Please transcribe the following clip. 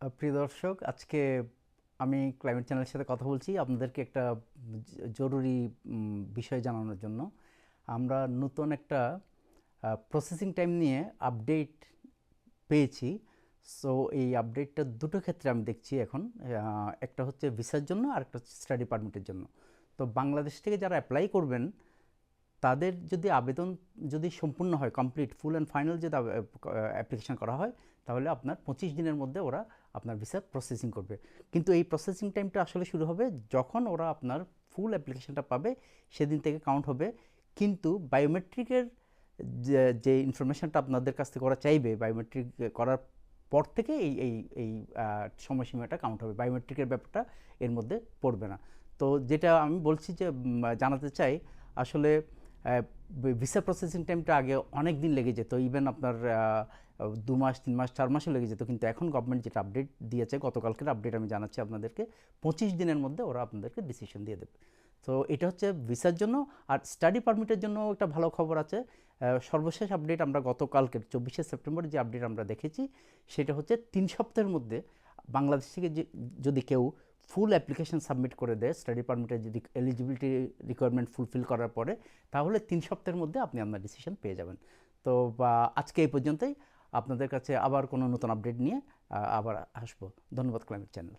প্রিয় দর্শক, আজকে আমি ক্লাইমেট চ্যানেলের সাথে কথা বলছি আপনাদেরকে একটা জরুরি বিষয় জানানোর জন্য। আমরা নতুন একটা প্রসেসিং টাইম নিয়ে আপডেট পেয়েছি। সো এই আপডেটটা দুটো ক্ষেত্রে আমি দেখছি এখন। একটা হচ্ছে ভিসার জন্য আর একটা হচ্ছে স্টাডি পারমিটের জন্য। তো বাংলাদেশ থেকে যারা অ্যাপ্লাই করবেন তাদের যদি আবেদন যদি সম্পূর্ণ হয় কমপ্লিট ফুল অ্যান্ড ফাইনাল যদি অ্যাপ্লিকেশন করা হয়, তাহলে আপনার পঁচিশ দিনের মধ্যে ওরা আপনার ভিসা প্রসেসিং করবে। কিন্তু এই প্রসেসিং টাইমটা আসলে শুরু হবে যখন ওরা আপনার ফুল অ্যাপ্লিকেশনটা পাবে, সেদিন থেকে কাউন্ট হবে। কিন্তু বায়োমেট্রিকের যে ইনফরমেশনটা আপনাদের কাছ থেকে ওরা চাইবে বায়োমেট্রিক করার পর থেকে এই এই এই সময়সীমাটা কাউন্ট হবে। বায়োমেট্রিকের ব্যাপারটা এর মধ্যে পড়বে না। তো যেটা আমি বলছি যে জানাতে চাই, আসলে ভিসা প্রসেসিং টাইমটা আগে অনেক দিন লেগে যেত ইভেন আপনার দু মাস, তিন মাস, চার মাসও লেগে যেত, কিন্তু এখন গভর্নমেন্ট যেটা আপডেট দিয়েছে, গতকালকের আপডেট আমি জানাচ্ছি আপনাদেরকে, পঁচিশ দিনের মধ্যে ওরা আপনাদেরকে ডিসিশন দিয়ে দেবে। তো এটা হচ্ছে ভিসার জন্য, আর স্টাডি পারমিটের জন্য একটা ভালো খবর আছে। সর্বশেষ আপডেট আমরা গতকালকের, চব্বিশে সেপ্টেম্বর যে আপডেট আমরা দেখেছি, সেটা হচ্ছে তিন সপ্তাহের মধ্যে বাংলাদেশ থেকে যদি কেউ ফুল অ্যাপ্লিকেশন সাবমিট করে দেয় স্টাডি পারমিটের যদি এলিজিবিলিটি রিকোয়ারমেন্ট ফুলফিল করার পরে, তাহলে তিন সপ্তাহের মধ্যে আপনি আপনার ডিসিশন পেয়ে যাবেন। তো আজকে এই পর্যন্তই। আপনাদের কাছে আবার কোনো নতুন আপডেট নিয়ে আবার আসব। ধন্যবাদ ক্লাইমেট চ্যানেল।